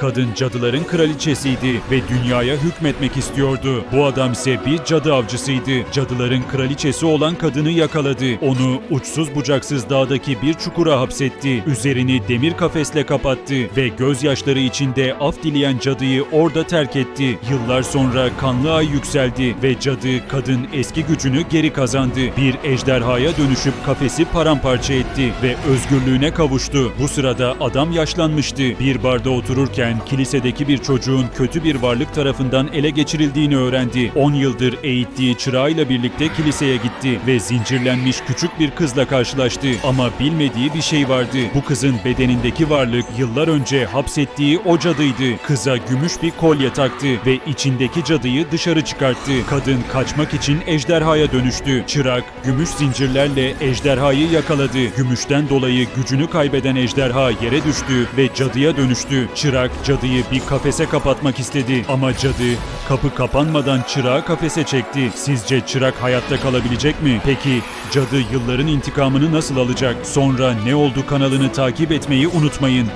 Kadın cadıların kraliçesiydi ve dünyaya hükmetmek istiyordu. Bu adam ise bir cadı avcısıydı. Cadıların kraliçesi olan kadını yakaladı. Onu uçsuz bucaksız dağdaki bir çukura hapsetti. Üzerini demir kafesle kapattı ve gözyaşları içinde af dileyen cadıyı orada terk etti. Yıllar sonra kanlı ay yükseldi ve cadı kadın eski gücünü geri kazandı. Bir ejderhaya dönüşüp kafesi paramparça etti ve özgürlüğüne kavuştu. Bu sırada adam yaşlanmıştı. Bir barda otururken kilisedeki bir çocuğun kötü bir varlık tarafından ele geçirildiğini öğrendi. 10 yıldır eğittiği çırağıyla birlikte kiliseye gitti ve zincirlenmiş küçük bir kızla karşılaştı. Ama bilmediği bir şey vardı. Bu kızın bedenindeki varlık yıllar önce hapsettiği o cadıydı. Kıza gümüş bir kolye taktı ve içindeki cadıyı dışarı çıkarttı. Kadın kaçmak için ejderhaya dönüştü. Çırak gümüş zincirlerle ejderhayı yakaladı. Gümüşten dolayı gücünü kaybeden ejderha yere düştü ve cadıya dönüştü. Çırak cadıyı bir kafese kapatmak istedi ama cadı kapı kapanmadan çırağı kafese çekti. Sizce çırak hayatta kalabilecek mi? Peki cadı yılların intikamını nasıl alacak? Sonra ne oldu kanalını takip etmeyi unutmayın.